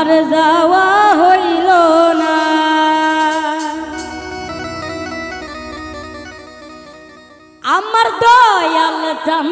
আমার যাওয়া হইল না। আমার দয়াল চাম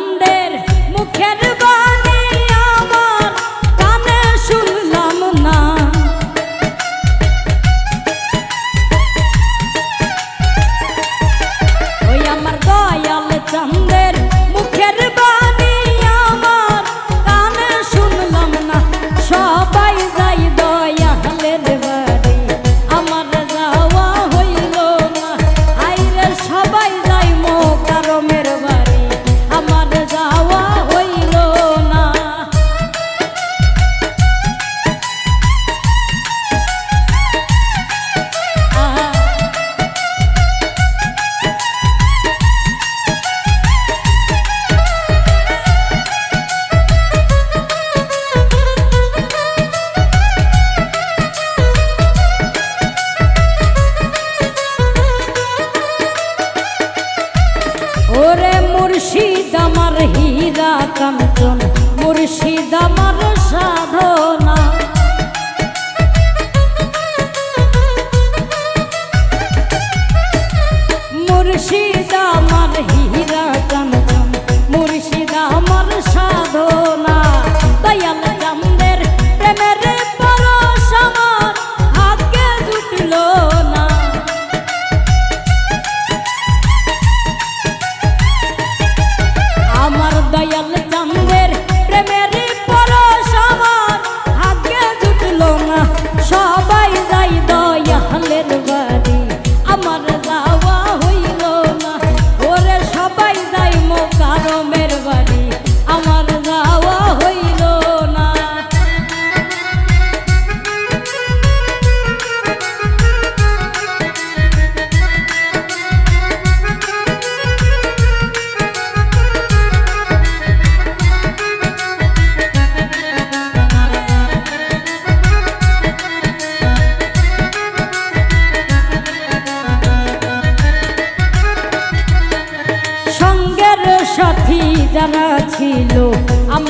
মুর্শিদ আমার হীরা কাঞ্চন মুর্শিদ আমার সাধন।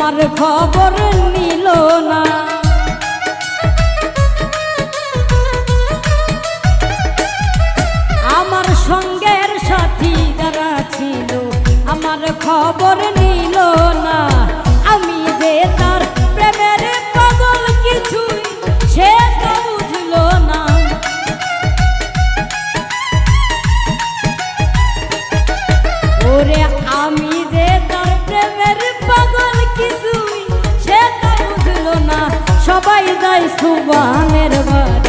আর খবর নিল না। আমার সঙ্গের সাথী যারা ছিল আমার খবর সুবানের বাড়ি।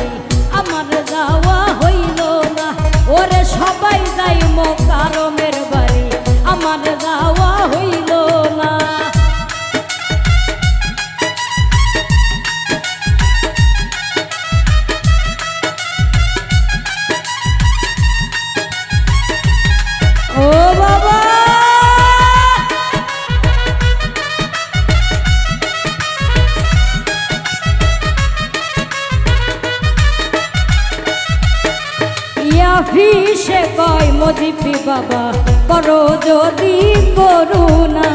অফিসে কয় মজিপি বাবা, করো যদি করুণা।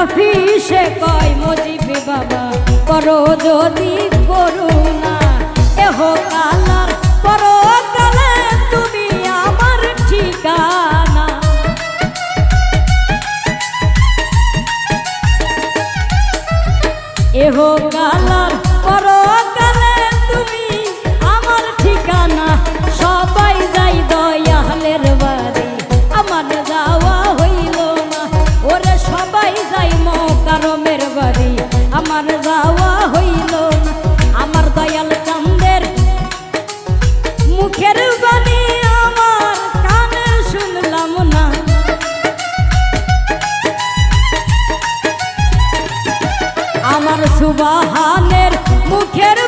অফিসে কয় মজিবি বাবা, করো যদি করুণা। এহ কালার, করো পাওয়া হইল আমার দয়াল চন্দের মুখের বাণী আমার কানে শুনলাম না। আমার সুবাহানের মুখের